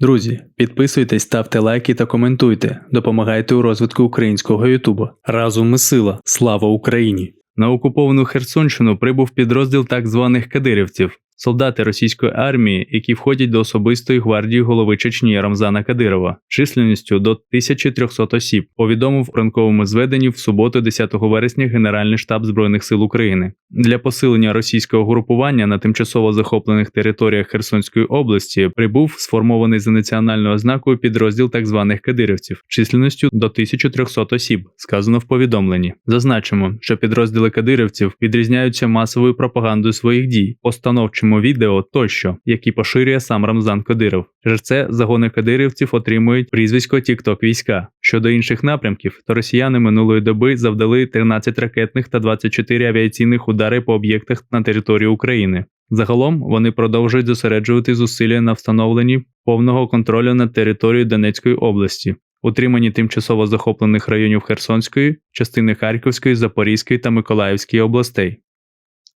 Друзі, підписуйтесь, ставте лайки та коментуйте. Допомагайте у розвитку українського Ютуба. Разом ми сила. Слава Україні! На окуповану Херсонщину прибув підрозділ так званих кадирівців, солдати російської армії, які входять до особистої гвардії голови Чечні Рамзана Кадирова, численністю до 1300 осіб, повідомив в ранковому зведенні в суботу, 10 вересня, Генеральний штаб Збройних сил України. Для посилення російського групування на тимчасово захоплених територіях Херсонської області прибув сформований за національною ознакою підрозділ так званих кадирівців, численністю до 1300 осіб, сказано в повідомленні. Зазначимо, що підрозділи кадирівців відрізняються масовою пропагандою своїх дій, постановчому відео тощо, які поширює сам Рамзан Кадиров. Через це загони кадирівців отримують прізвисько Тікток війська. Щодо інших напрямків, то росіяни минулої доби завдали 13 ракетних та 24 авіаційних удари по об'єктах на території України. Загалом вони продовжують зосереджувати зусилля на встановленні повного контролю над територією Донецької області, утриманні тимчасово захоплених районів Херсонської, частини Харківської, Запорізької та Миколаївської областей.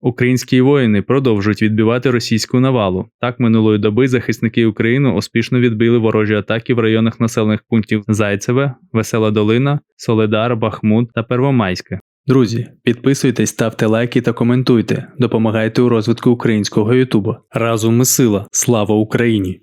Українські воїни продовжують відбивати російську навалу. Так минулої доби захисники України успішно відбили ворожі атаки в районах населених пунктів Зайцеве, Весела Долина, Соледар, Бахмут та Первомайське. Друзі, підписуйтесь, ставте лайки та коментуйте. Допомагайте у розвитку українського Ютуба. Разом ми сила. Слава Україні!